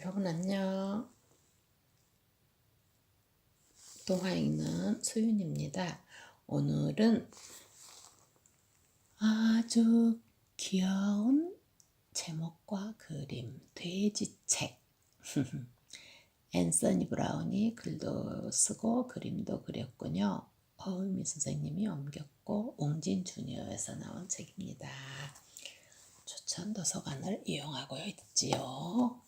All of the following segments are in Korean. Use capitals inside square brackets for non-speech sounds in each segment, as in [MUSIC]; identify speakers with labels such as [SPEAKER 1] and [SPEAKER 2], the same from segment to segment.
[SPEAKER 1] 여러분 안녕. 동화 읽는 수윤입니다. 오늘은 아주 귀여운 제목과 그림 돼지책 [LAUGHS] 앤서니 브라운이 글도 쓰고 그림도 그렸군요. 어음미 선생님이 옮겼고 옹진 주니어에서 나온 책입니다. 추천 도서관을 이용하고 있지요.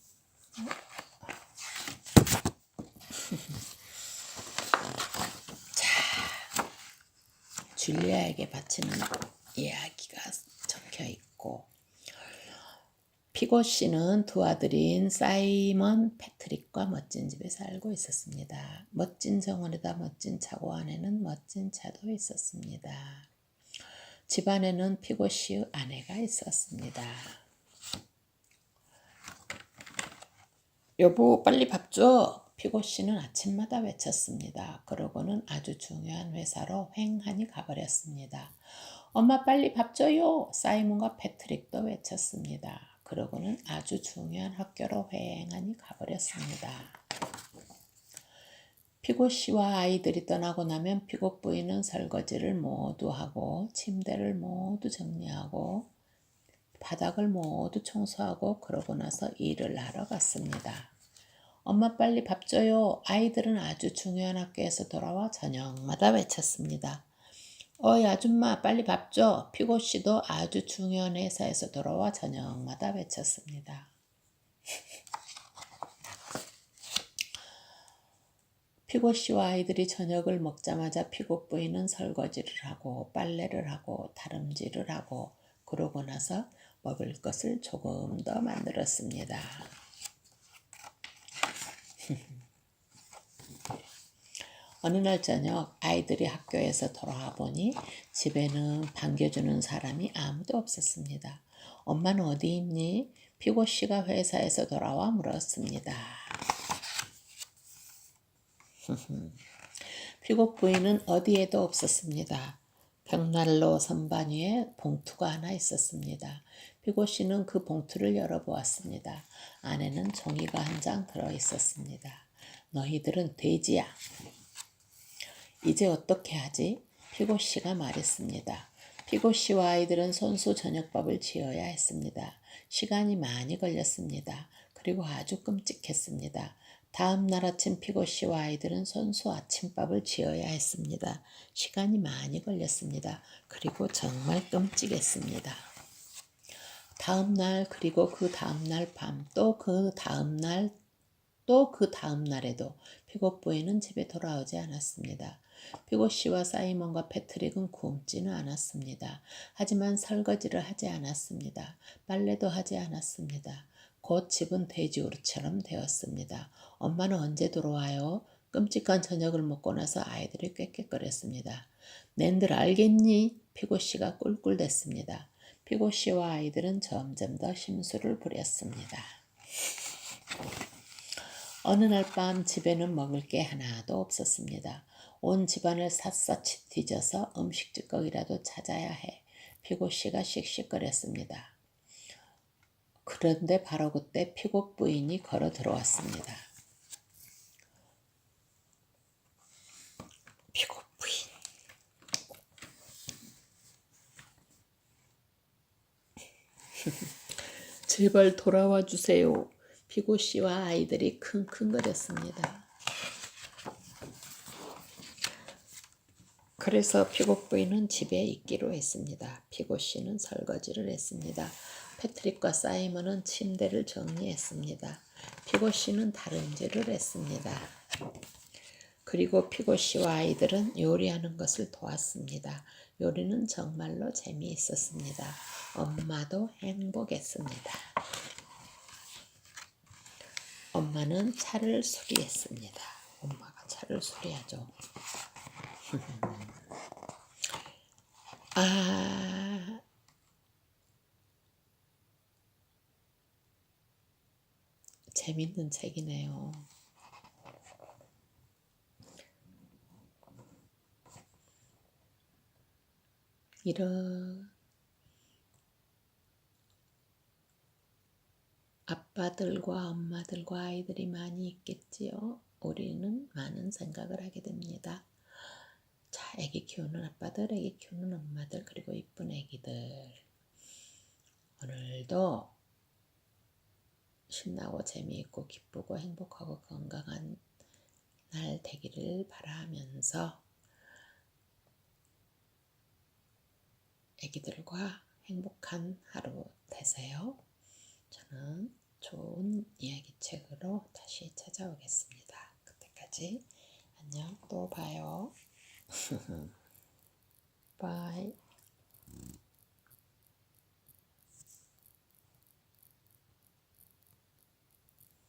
[SPEAKER 1] 줄리아에게 바치는 이야기가 적혀 있고, 피고 씨는 두 아들인 사이먼 패트릭과 멋진 집에 살고 있었습니다. 멋진 정원에다 멋진 차고 안에는 멋진 차도 있었습니다. 집안에는 피고 씨의 아내가 있었습니다. 여보 빨리 밥 줘. 피고 씨는 아침마다 외쳤습니다. 그러고는 아주 중요한 회사로 횡하니 가버렸습니다. 엄마 빨리 밥 줘요. 사이먼과 패트릭도 외쳤습니다. 그러고는 아주 중요한 학교로 횡하니 가버렸습니다. 피고 씨와 아이들이 떠나고 나면 피고 부인은 설거지를 모두 하고 침대를 모두 정리하고 바닥을 모두 청소하고 그러고 나서 일을 하러 갔습니다. 엄마 빨리 밥 줘요. 아이들은 아주 중요한 학교에서 돌아와 저녁마다 외쳤습니다. 어이 아줌마 빨리 밥 줘. 피고 씨도 아주 중요한 회사에서 돌아와 저녁마다 외쳤습니다. [LAUGHS] 피고 씨와 아이들이 저녁을 먹자마자 피고 부인은 설거지를 하고 빨래를 하고 다름질을 하고 그러고 나서 먹을 것을 조금 더 만들었습니다. [LAUGHS] 어느 날 저녁 아이들이 학교에서 돌아와 보니 집에는 반겨주는 사람이 아무도 없었습니다. 엄마는 어디 있니? 피고 씨가 회사에서 돌아와 물었습니다. [LAUGHS] 피고 부인은 어디에도 없었습니다. 벽난로 선반 위에 봉투가 하나 있었습니다. 피고 씨는 그 봉투를 열어보았습니다. 안에는 종이가 한 장 들어 있었습니다. 너희들은 돼지야. 이제 어떻게 하지? 피고 씨가 말했습니다. 피고 씨와 아이들은 손수 저녁밥을 지어야 했습니다. 시간이 많이 걸렸습니다. 그리고 아주 끔찍했습니다. 다음 날 아침 피고 씨와 아이들은 손수 아침밥을 지어야 했습니다. 시간이 많이 걸렸습니다. 그리고 정말 끔찍했습니다. 다음 날 그리고 그 다음 날 밤 또 그 다음 날 또 그 다음 날에도 피고 부인은 집에 돌아오지 않았습니다. 피고 씨와 사이먼과 패트릭은 굶지는 않았습니다. 하지만 설거지를 하지 않았습니다. 빨래도 하지 않았습니다. 곧 집은 돼지우루처럼 되었습니다. 엄마는 언제 돌아와요? 끔찍한 저녁을 먹고 나서 아이들이 꾀꾀거렸습니다. 낸들 알겠니? 피고 씨가 꿀꿀댔습니다. 피고 씨와 아이들은 점점 더 심술을 부렸습니다. 어느 날 밤 집에는 먹을 게 하나도 없었습니다. 온 집안을 샅샅이 뒤져서 음식 찌꺼기라도 찾아야 해. 피고 씨가 씩씩거렸습니다. 그런데 바로 그때 피고 부인이 걸어 들어왔습니다. 피고 부인. [LAUGHS] 제발 돌아와 주세요. 피고 씨와 아이들이 킁킁거렸습니다. 그래서 피고 부인은 집에 있기로 했습니다. 피고 씨는 설거지를 했습니다. 패트릭과 사이먼은 침대를 정리했습니다. 피고 씨는 다름질을 했습니다. 그리고 피고 씨와 아이들은 요리하는 것을 도왔습니다. 요리는 정말로 재미있었습니다. 엄마도 행복했습니다. 엄마는 차를 수리했습니다. 엄마가 차를 수리하죠. 아, 재밌는 책이네요. 이런 아빠들과 엄마들과 아이들이 많이 있겠지요. 우리는 많은 생각을 하게 됩니다. 자, 애기 키우는 아빠들, 애기 키우는 엄마들, 그리고 이쁜 애기들. 오늘도 신나고 재미있고 기쁘고 행복하고 건강한 날 되기를 바라면서 애기들과 행복한 하루 되세요. 저는 좋은 이야기 책으로 다시 찾아오겠습니다. 그때까지 안녕 또 봐요. [LAUGHS] 바이.